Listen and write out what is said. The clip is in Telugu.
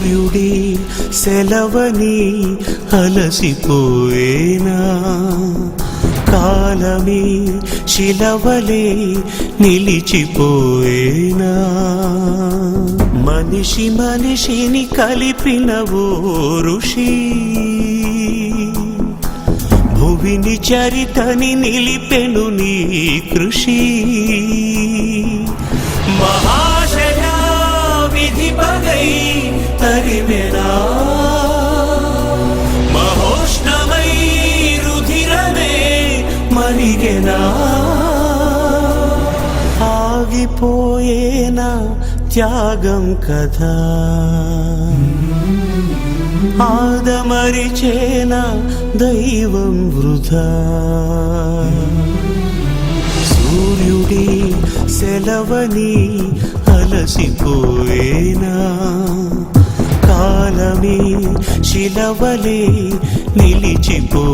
సూర్యుడే సెలవని అలసిపోయేనా? కాలమే శిలవలే నిలిచిపోయేనా? మనిషి మనిషిని కలిపిన ఓ ఋషి భువిని చరితని నిలిపెను నీ కృషి. మహాశయ విధి పగై మరిగెనా ఆగిపోయేనా త్యాగం కదా ఆదమరిచేనా దైవం వృధా సూర్యుడి సెలవని అలసిపోయేనా కాలమే శిలవలే నిలిచిపో